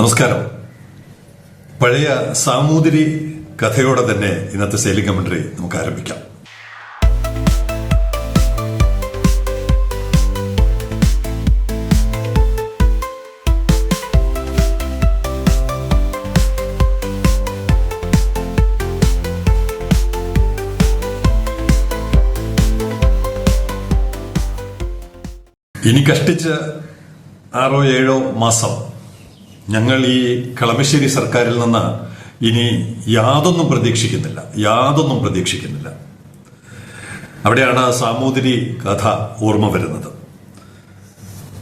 നമസ്കാരം. പഴയ സാമൂതിരി കഥയോടെ തന്നെ ഇന്നത്തെ സെയിലിംഗ് കമന്ററി നമുക്ക് ആരംഭിക്കാം. ഇനി കഷ്ടിച്ച് ആറോ ഏഴോ മാസം ഞങ്ങൾ ഈ കളമശ്ശേരി സർക്കാരിൽ നിന്ന് ഇനി യാതൊന്നും പ്രതീക്ഷിക്കുന്നില്ല. യാതൊന്നും പ്രതീക്ഷിക്കുന്നില്ല. അവിടെയാണ് സാമൂതിരി കഥ ഓർമ്മ വരുന്നത്.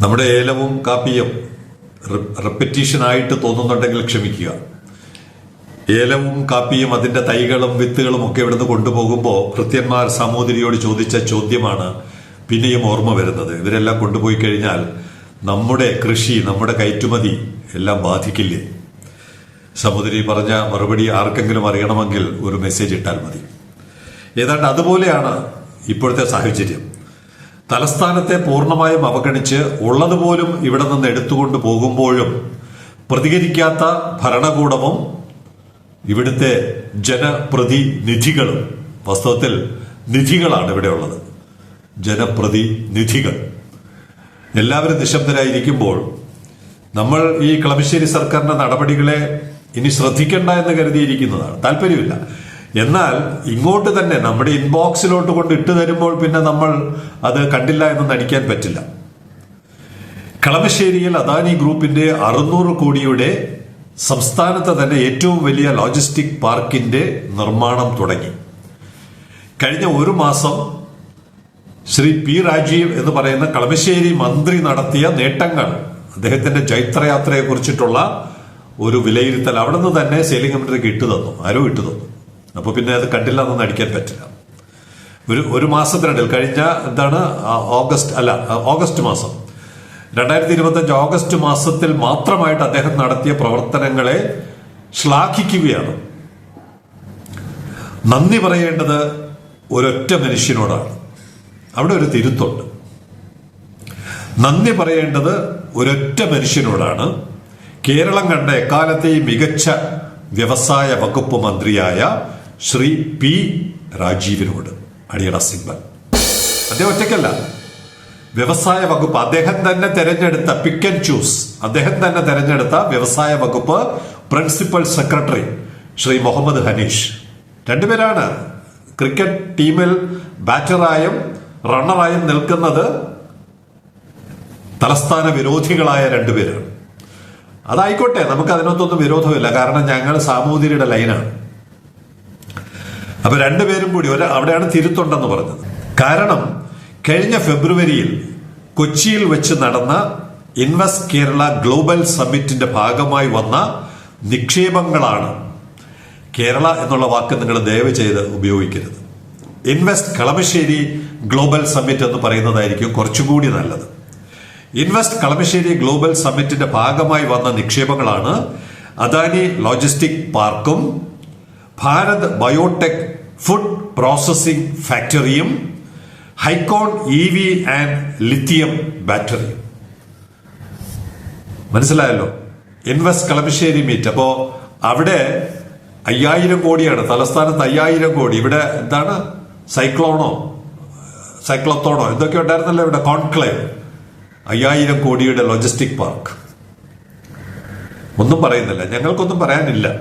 നമ്മുടെ ഏലവും കാപ്പിയും റെപ്പറ്റീഷൻ ആയിട്ട് തോന്നുന്നുണ്ടെങ്കിൽ ക്ഷമിക്കുക. ഏലവും കാപ്പിയും അതിന്റെ തൈകളും വിത്തുകളും ഒക്കെ ഇവിടുന്ന് കൊണ്ടുപോകുമ്പോൾ ഭൃത്യന്മാർ സാമൂതിരിയോട് ചോദിച്ച ചോദ്യമാണ് പിന്നെയും ഓർമ്മ വരുന്നത്. ഇവരെല്ലാം കൊണ്ടുപോയി കഴിഞ്ഞാൽ നമ്മുടെ കൃഷി നമ്മുടെ കയറ്റുമതി എല്ലാം ബാധിക്കില്ലേ? സമുദ്രി പറഞ്ഞ മറുപടി ആർക്കെങ്കിലും അറിയണമെങ്കിൽ ഒരു മെസ്സേജ് ഇട്ടാൽ മതി. ഏതാണ്ട് അതുപോലെയാണ് ഇപ്പോഴത്തെ സാഹചര്യം. തലസ്ഥാനത്തെ പൂർണമായും അവഗണിച്ച് ഉള്ളതുപോലും ഇവിടെ നിന്ന് എടുത്തുകൊണ്ട് പോകുമ്പോഴും പ്രതികരിക്കാത്ത ഭരണകൂടവും ഇവിടുത്തെ ജനപ്രതിനിധികളും വാസ്തവത്തിൽ നിധികളാണ് ഇവിടെയുള്ളത് ജനപ്രതിനിധികൾ. എല്ലാവരും നിശബ്ദരായിരിക്കുമ്പോൾ നമ്മൾ ഈ കളമശ്ശേരി സർക്കാരിന്റെ നടപടികളെ ഇനി ശ്രദ്ധിക്കണ്ട എന്ന് കരുതിയിരിക്കുന്നതാണ്. താല്പര്യമില്ല. എന്നാൽ ഇങ്ങോട്ട് തന്നെ നമ്മുടെ ഇൻബോക്സിലോട്ട് കൊണ്ട് ഇട്ട് തരുമ്പോൾ പിന്നെ നമ്മൾ അത് കണ്ടില്ല എന്ന് നടിക്കാൻ പറ്റില്ല. കളമശ്ശേരിയിൽ അദാനി ഗ്രൂപ്പിന്റെ അറുന്നൂറ് കോടിയുടെ സംസ്ഥാനത്തെ തന്നെ ഏറ്റവും വലിയ ലോജിസ്റ്റിക് പാർക്കിന്റെ നിർമ്മാണം തുടങ്ങി. കഴിഞ്ഞ ഒരു മാസം ശ്രീ പി രാജീവ് എന്ന് പറയുന്ന കളമശ്ശേരി മന്ത്രി നടത്തിയ നേട്ടങ്ങൾ. അദ്ദേഹത്തിന്റെ ചൈത്രയാത്രയെ കുറിച്ചിട്ടുള്ള ഒരു വിലയിരുത്തൽ അവിടെ നിന്ന് തന്നെ സെയിലിംഗ് കമ്മിറ്റിക്ക് ഇട്ടു തന്നു ആരോ ഇട്ടു തന്നു അപ്പൊ പിന്നെ അത് കണ്ടില്ല എന്നൊന്നും അടിക്കാൻ പറ്റില്ല. ഒരു ഒരു മാസത്തിനിടയിൽ കഴിഞ്ഞ എന്താണ് ഓഗസ്റ്റ് അല്ല ഓഗസ്റ്റ് മാസം. രണ്ടായിരത്തി ഇരുപത്തഞ്ച് ഓഗസ്റ്റ് മാസത്തിൽ മാത്രമായിട്ട് അദ്ദേഹം നടത്തിയ പ്രവർത്തനങ്ങളെ ശ്ലാഘിക്കുകയാണ്. നന്ദി പറയേണ്ടത് ഒരൊറ്റ മനുഷ്യനോടാണ്. അവിടെ ഒരു തിരുത്തുണ്ട്. നന്ദി പറയേണ്ടത് ഒരൊറ്റ മനുഷ്യനോടാണ്. കേരളം കണ്ട എക്കാലത്തെയും മികച്ച വ്യവസായ വകുപ്പ് മന്ത്രിയായ ശ്രീ പി രാജീവിനോട് അടിയട സിംബൽ അദ്ദേഹം ഒറ്റയ്ക്കല്ല. വ്യവസായ വകുപ്പ് അദ്ദേഹം തന്നെ തെരഞ്ഞെടുത്ത പിക്ക് ആൻഡ് ചൂസ് അദ്ദേഹം തന്നെ തെരഞ്ഞെടുത്ത വ്യവസായ വകുപ്പ് പ്രിൻസിപ്പൽ സെക്രട്ടറി ശ്രീ മുഹമ്മദ് ഹനീഷ്. രണ്ടുപേരാണ്. ക്രിക്കറ്റ് ടീമിൽ ബാറ്ററായും റണ്ണറായും നിൽക്കുന്നത് തലസ്ഥാന വിരോധികളായ രണ്ടുപേരാണ്. അതായിക്കോട്ടെ നമുക്ക് അതിനകത്തൊന്നും വിരോധമില്ല. കാരണം ഞങ്ങൾ സാമൂതിരിയുടെ ലൈനാണ്. അപ്പൊ രണ്ടുപേരും കൂടി ഒരു അവിടെയാണ് തിരുത്തുണ്ടെന്ന് പറഞ്ഞത്. കാരണം കഴിഞ്ഞ ഫെബ്രുവരിയിൽ കൊച്ചിയിൽ വെച്ച് നടന്ന ഇൻവെസ്റ്റ് കേരള ഗ്ലോബൽ സമ്മിറ്റിന്റെ ഭാഗമായി വന്ന നിക്ഷേപങ്ങളാണ് കേരള എന്നുള്ള വാക്ക് നിങ്ങൾ ദയവ് ചെയ്ത് ഉപയോഗിക്കരുത്. ഇൻവെസ്റ്റ് കളമശ്ശേരി ഗ്ലോബൽ സമ്മിറ്റ് എന്ന് പറയുന്നതായിരിക്കും കുറച്ചുകൂടി നല്ലത്. ഇൻവെസ്റ്റ് കളമശ്ശേരി ഗ്ലോബൽ സമ്മിറ്റിന്റെ ഭാഗമായി വന്ന നിക്ഷേപങ്ങളാണ് അദാനി ലോജിസ്റ്റിക് പാർക്കും ഭാരത് ബയോടെക് ഫുഡ് പ്രോസസിംഗ് ഫാക്ടറിയും Hycon E V and lithium ബാറ്ററിയും. മനസ്സിലായല്ലോ? Invest Kalamassery meet. അപ്പോ അവിടെ അയ്യായിരം കോടിയാണ് തലസ്ഥാനത്ത് അയ്യായിരം കോടി. ഇവിടെ എന്താണ്? സൈക്ലോണോ സൈക്ലോത്തോണോ എന്തൊക്കെ ഉണ്ടായിരുന്നല്ലോ ഇവിടെ കോൺക്ലേവ്. അയ്യായിരം കോടിയുടെ ലോജിസ്റ്റിക് പാർക്ക്. ഒന്നും പറയുന്നില്ല. ഞങ്ങൾക്കൊന്നും പറയാനില്ല.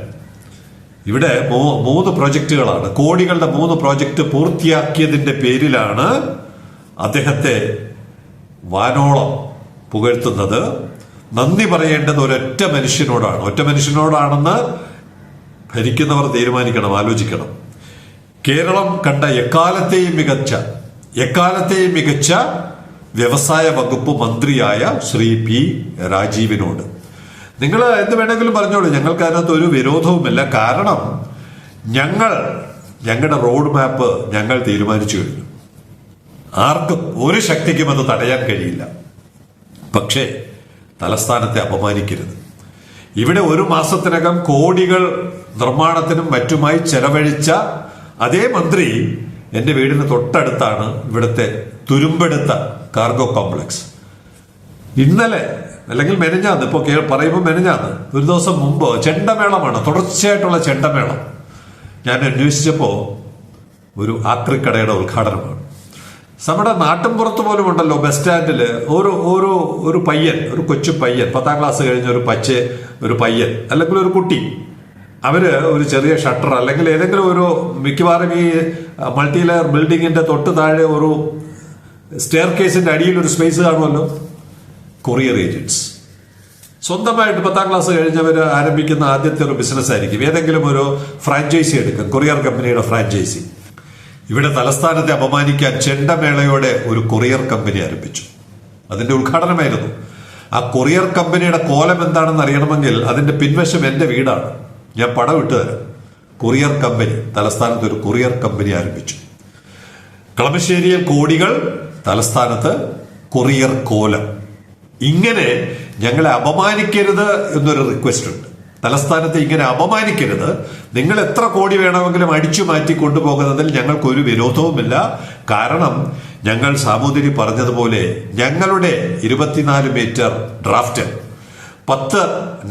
ഇവിടെ മൂന്ന് പ്രോജക്റ്റുകളാണ്. കോടികളുടെ മൂന്ന് പ്രോജക്റ്റ് പൂർത്തിയാക്കിയതിന്റെ പേരിലാണ് അദ്ദേഹത്തെ വാനോളം പുകഴ്ത്തുന്നത്. നന്ദി പറയേണ്ടത് ഒരൊറ്റ മനുഷ്യനോടാണ്. ഒറ്റ മനുഷ്യനോടാണെന്ന് ഭരിക്കുന്നവർ തീരുമാനിക്കണം ആലോചിക്കണം. കേരളം കണ്ട എക്കാലത്തെയും മികച്ച എക്കാലത്തെയും മികച്ച വ്യവസായ വകുപ്പ് മന്ത്രിയായ ശ്രീ പി രാജീവിനോട്. നിങ്ങൾ എന്ത് വേണമെങ്കിലും പറഞ്ഞോളൂ. ഞങ്ങൾക്ക് അതിനകത്ത് ഒരു വിരോധവുമില്ല. കാരണം ഞങ്ങൾ ഞങ്ങളുടെ റോഡ് മാപ്പ് ഞങ്ങൾ തീരുമാനിച്ചു കഴിഞ്ഞു. ആർക്കും ഒരു ശക്തിക്കും അത് തടയാൻ കഴിയില്ല. പക്ഷേ തലസ്ഥാനത്തെ അപമാനിക്കരുത്. ഇവിടെ ഒരു മാസത്തിനകം കോടികൾ നിർമ്മാണത്തിനും മറ്റുമായി ചെലവഴിച്ച അതേ മന്ത്രി എന്റെ വീടിന് തൊട്ടടുത്താണ് ഇവിടുത്തെ തുരുമ്പെടുത്ത കാർഗോ കോംപ്ലക്സ്. ഇന്നലെ അല്ലെങ്കിൽ മെനഞ്ഞാന്ന് ഇപ്പോൾ പറയുമ്പോൾ മെനഞ്ഞാന്ന് ഒരു ദിവസം മുമ്പ് ചെണ്ടമേളമാണ് തുടർച്ചയായിട്ടുള്ള ചെണ്ടമേളം. ഞാൻ അന്വേഷിച്ചപ്പോൾ ഒരു ആക്രിക്കടയുടെ ഉദ്ഘാടനമാണ്. നമ്മുടെ നാട്ടിൻപുറത്ത് പോലും ഉണ്ടല്ലോ ബസ് സ്റ്റാൻഡിൽ ഒരു ഒരു ഒരു പയ്യൻ ഒരു കൊച്ചു പയ്യൻ പത്താം ക്ലാസ് കഴിഞ്ഞ ഒരു പച്ച ഒരു പയ്യൻ അല്ലെങ്കിൽ ഒരു കുട്ടി അവർ ഒരു ചെറിയ ഷട്ടർ അല്ലെങ്കിൽ ഏതെങ്കിലും ഒരു മിക്കവാറും ഈ മൾട്ടി ലെയർ ബിൽഡിങ്ങിന്റെ തൊട്ട് താഴെ ഒരു സ്റ്റെയർ കേസിന്റെ അടിയിൽ ഒരു സ്പേസ് കാണുമല്ലോ? കൊറിയർ ഏജൻസ് സ്വന്തമായിട്ട് പത്താം ക്ലാസ് കഴിഞ്ഞവർ ആരംഭിക്കുന്ന ആദ്യത്തെ ഒരു ബിസിനസ് ആയിരിക്കും. ഏതെങ്കിലും ഒരു ഫ്രാഞ്ചൈസി എടുക്കും. കൊറിയർ കമ്പനിയുടെ ഫ്രാഞ്ചൈസി ഇവിടെ തലസ്ഥാനത്തെ അപമാനിക്കാൻ ചെണ്ടമേളയോടെ ഒരു കൊറിയർ കമ്പനി ആരംഭിച്ചു. അതിന്റെ ഉദ്ഘാടനമായിരുന്നു. ആ കൊറിയർ കമ്പനിയുടെ കോലം എന്താണെന്ന് അറിയണമെങ്കിൽ അതിന്റെ പിൻവശം എന്റെ വീടാണ്. ഞാൻ പടം ഇട്ട് തരാം. കൊറിയർ കമ്പനി തലസ്ഥാനത്ത് ഒരു കൊറിയർ കമ്പനി ആരംഭിച്ചു. കളമശ്ശേരിയിൽ കോടികൾ തലസ്ഥാനത്ത് കൊറിയർ കോലം. ഇങ്ങനെ ഞങ്ങളെ അപമാനിക്കരുത് എന്നൊരു റിക്വസ്റ്റ് ഉണ്ട്. തലസ്ഥാനത്തെ ഇങ്ങനെ അപമാനിക്കരുത്. നിങ്ങൾ എത്ര കോടി വേണമെങ്കിലും അടിച്ചു മാറ്റി കൊണ്ടുപോകുന്നതിൽ ഞങ്ങൾക്കൊരു വിരോധവുമില്ല. കാരണം ഞങ്ങൾ സാമൂതിരി പറഞ്ഞതുപോലെ ഞങ്ങളുടെ ഇരുപത്തിനാല് മീറ്റർ ഡ്രാഫ്റ്റ് പത്ത്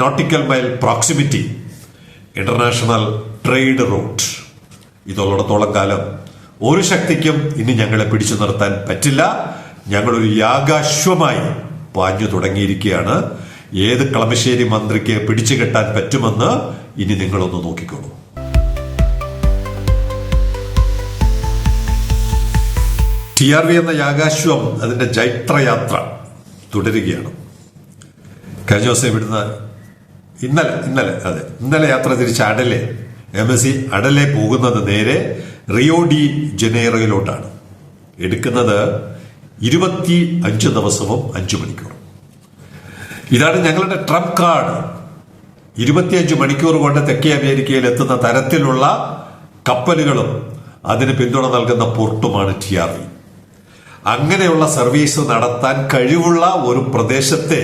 nautical mile proximity international trade route ഇതുള്ളിടത്തോളം കാലം ഒരു ശക്തിക്കും ഇനി ഞങ്ങളെ പിടിച്ചു നിർത്താൻ പറ്റില്ല. ഒരു യാഗാശ്വമായി പാഞ്ഞു തുടങ്ങിയിരിക്കുകയാണ്. ഏത് കളമശ്ശേരി മന്ത്രിക്ക് പിടിച്ചു കെട്ടാൻ പറ്റുമെന്ന് ഇനി നിങ്ങളൊന്ന് നോക്കിക്കോളൂ. ടി ആർ വി എന്ന യാഗാശ്വം അതിന്റെ ജൈത്രയാത്ര തുടരുകയാണ്. കഴിഞ്ഞ ദിവസം ഇവിടുന്ന് ഇന്നലെ ഇന്നലെ അതെ. ഇന്നലെ യാത്ര തിരിച്ച അടലെ എം എസ് സി അടലെ പോകുന്നത് നേരെ റിയോ ഡി ജനേറോയിലോട്ടാണ്. എടുക്കുന്നത് ഇരുപത്തി അഞ്ച് ദിവസവും അഞ്ചു മണിക്കൂർ. ഇതാണ് ഞങ്ങളുടെ ട്രംപ് കാർഡ്. ഇരുപത്തിയഞ്ച് മണിക്കൂർ കൊണ്ട് തെക്കേ അമേരിക്കയിൽ എത്തുന്ന തരത്തിലുള്ള കപ്പലുകളും അതിന് പിന്തുണ നൽകുന്ന പോർട്ടുമാണ് ടി ആർ വി അങ്ങനെയുള്ള സർവീസ് നടത്താൻ കഴിവുള്ള ഒരു പ്രദേശത്തെ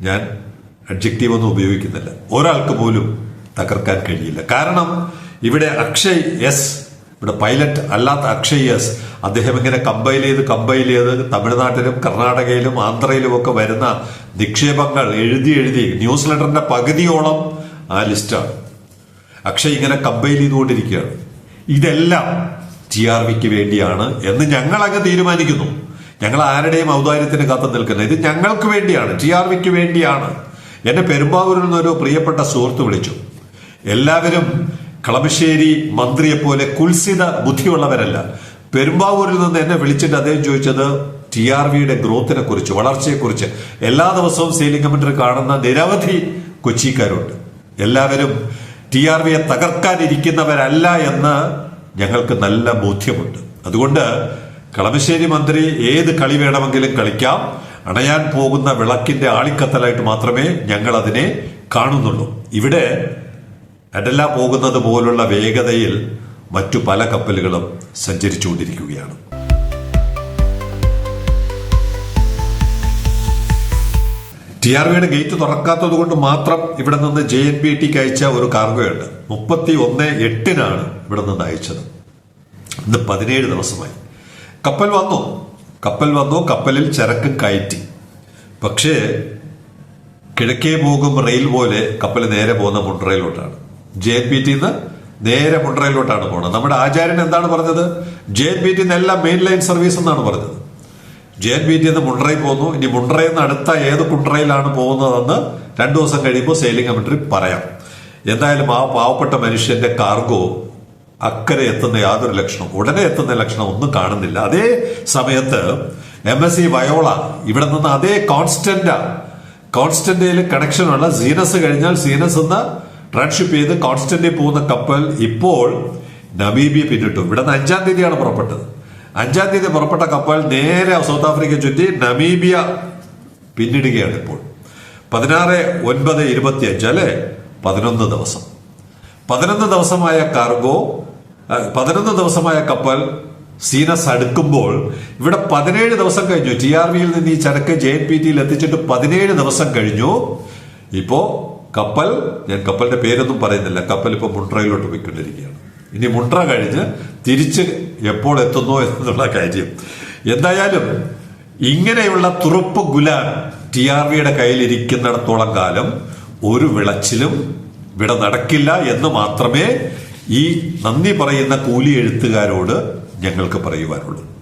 ഞാൻ അഡ്ജക്റ്റീവ് ഒന്നും ഉപയോഗിക്കുന്നില്ല. ഒരാൾക്ക് പോലും തകർക്കാൻ കഴിയില്ല. കാരണം ഇവിടെ അക്ഷയ് എസ് ഇവിടെ പൈലറ്റ് അല്ലാത്ത അക്ഷയ് എസ് അദ്ദേഹം ഇങ്ങനെ കമ്പൈൽ ചെയ്ത് കമ്പൈൽ ചെയ്ത് തമിഴ്നാട്ടിലും കർണാടകയിലും ആന്ധ്രയിലും ഒക്കെ വരുന്ന നിക്ഷേപങ്ങൾ എഴുതി എഴുതി ന്യൂസ് ലെറ്ററിന്റെ പകുതിയോളം ആ ലിസ്റ്റാണ്. അക്ഷയ് ഇങ്ങനെ കമ്പൈൽ ചെയ്തുകൊണ്ടിരിക്കുകയാണ്. ഇതെല്ലാം ടി ആർ വിക്ക് വേണ്ടിയാണ് എന്ന് ഞങ്ങൾ അങ്ങ് തീരുമാനിക്കുന്നു. ഞങ്ങൾ ആരുടെയും ഔദാര്യത്തിന് കാത്തു നിൽക്കുന്നത് ഇത് ഞങ്ങൾക്ക് വേണ്ടിയാണ്. ടി ആർ വിക്ക് വേണ്ടിയാണ്. എന്നെ പെരുമ്പാവൂരിൽ നിന്നൊരു പ്രിയപ്പെട്ട സുഹൃത്ത് വിളിച്ചു. എല്ലാവരും കളമശ്ശേരി മന്ത്രിയെപ്പോലെ കുൽസിത ബുദ്ധിയുള്ളവരല്ല. പെരുമ്പാവൂരിൽ നിന്ന് എന്നെ വിളിച്ചിട്ട് അദ്ദേഹം ചോദിച്ചത് ടി ആർ വിയുടെ ഗ്രോത്തിനെ കുറിച്ച് വളർച്ചയെക്കുറിച്ച്. എല്ലാ ദിവസവും സെയിലിംഗ് കമ്മിറ്റർ കാണുന്ന നിരവധി കൊച്ചിക്കാരുണ്ട്. എല്ലാവരും ടി ആർ വിയെ തകർക്കാനിരിക്കുന്നവരല്ല എന്ന് ഞങ്ങൾക്ക് നല്ല ബോധ്യമുണ്ട്. അതുകൊണ്ട് കളമശ്ശേരി മന്ത്രി ഏത് കളി വേണമെങ്കിലും കളിക്കാം. അണയാൻ പോകുന്ന വിളക്കിന്റെ ആളിക്കത്തലായിട്ട് മാത്രമേ ഞങ്ങൾ അതിനെ കാണുന്നുള്ളൂ. ഇവിടെ അടല പോകുന്നത് പോലുള്ള വേഗതയിൽ മറ്റു പല കപ്പലുകളും സഞ്ചരിച്ചുകൊണ്ടിരിക്കുകയാണ്. ടി ആർ വിയുടെ ഗേറ്റ് തുറക്കാത്തത് കൊണ്ട് മാത്രം ഇവിടെ നിന്ന് ജെ എൻ പി ടിക്ക് അയച്ച ഒരു കാർഗോയുണ്ട്. മുപ്പത്തി ഒന്ന് എട്ടിനാണ് ഇവിടെ നിന്ന് അയച്ചത്. ഇന്ന് പതിനേഴ് ദിവസമായി. കപ്പൽ വന്നു. കപ്പൽ വന്നു. കപ്പലിൽ ചരക്ക് കയറ്റി. പക്ഷേ കിഴക്കേ പോകും റെയിൽ പോലെ കപ്പൽ നേരെ പോകുന്ന മുണ്ട്രയിലോട്ടാണ് ജെ എൻ പി ടിന്ന് നേരെ മുണ്ട്രയിലോട്ടാണ് പോകുന്നത് നമ്മുടെ ആചാര്യൻ എന്താണ് പറഞ്ഞത്? ജെ എൻ പി ടിന്ന് എല്ലാം മെയിൻ ലൈൻ സർവീസ് എന്നാണ് പറഞ്ഞത്. ജെ എൻ പി ടി നിന്ന് മുണ്ട്രയിൽ പോകുന്നു. ഇനി മുണ്ട്രയിൽ നിന്ന് അടുത്ത ഏത് കുണ്ട്രയിലാണ് പോകുന്നതെന്ന് രണ്ടു ദിവസം കഴിയുമ്പോൾ സെയിലിംഗ് കമ്മിറ്ററി പറയാം. എന്തായാലും ആ പാവപ്പെട്ട മനുഷ്യന്റെ കാർഗോ അക്കരെ എത്തുന്ന യാതൊരു ലക്ഷണം ഉടനെ എത്തുന്ന ലക്ഷണം ഒന്നും കാണുന്നില്ല. അതേ സമയത്ത് എം എസ് സി വയോള ഇവിടെ നിന്ന് അതേ കോൺസ്റ്റന്റ് കോൺസ്റ്റന്റയിൽ കണക്ഷനുള്ള സീനസ് കഴിഞ്ഞാൽ സീനസ് എന്ന് ട്രാൻഷിപ്പ് ചെയ്ത് കോൺസ്റ്റന്റിൽ പോകുന്ന കപ്പൽ ഇപ്പോൾ നമീബിയ പിന്നിട്ടു. ഇവിടെ നിന്ന് അഞ്ചാം തീയതിയാണ് പുറപ്പെട്ടത്. അഞ്ചാം തീയതി പുറപ്പെട്ട കപ്പൽ നേരെ സൗത്ത് ആഫ്രിക്ക ചുറ്റി നമീബിയ പിന്നിടുകയാണ് ഇപ്പോൾ. പതിനാറ് ഒൻപത് ഇരുപത്തി അഞ്ച് അല്ലെ? പതിനൊന്ന് ദിവസം. പതിനൊന്ന് ദിവസമായ കാർഗോ പതിനൊന്ന് ദിവസമായ കപ്പൽ സീനസ് അടുക്കുമ്പോൾ ഇവിടെ പതിനേഴ് ദിവസം കഴിഞ്ഞു. ടി ആർ വിയിൽ നിന്ന് ഈ ചരക്ക് ജെ എൻ പി ടിയിൽ എത്തിച്ചിട്ട് പതിനേഴ് ദിവസം കഴിഞ്ഞു. ഇപ്പോ കപ്പൽ ഞാൻ കപ്പലിന്റെ പേരൊന്നും പറയുന്നില്ല. കപ്പൽ ഇപ്പൊ മുണ്ട്രയിലോട്ട് പോയിക്കൊണ്ടിരിക്കുകയാണ്. ഇനി മുണ്ട്ര കഴിഞ്ഞ് തിരിച്ച് എപ്പോൾ എത്തുന്നു എന്നുള്ള കാര്യം. എന്തായാലും ഇങ്ങനെയുള്ള തുറുപ്പ് ഗുല ടി ആർ വിയുടെ കയ്യിലിരിക്കുന്നിടത്തോളം കാലം ഒരു വിളച്ചിലും ഇവിടെ നടക്കില്ല എന്ന് മാത്രമേ ഈ നന്ദി പറയുന്ന കൂലി എഴുത്തുകാരോട് ഞങ്ങൾക്ക് പറയുവാനുള്ളൂ.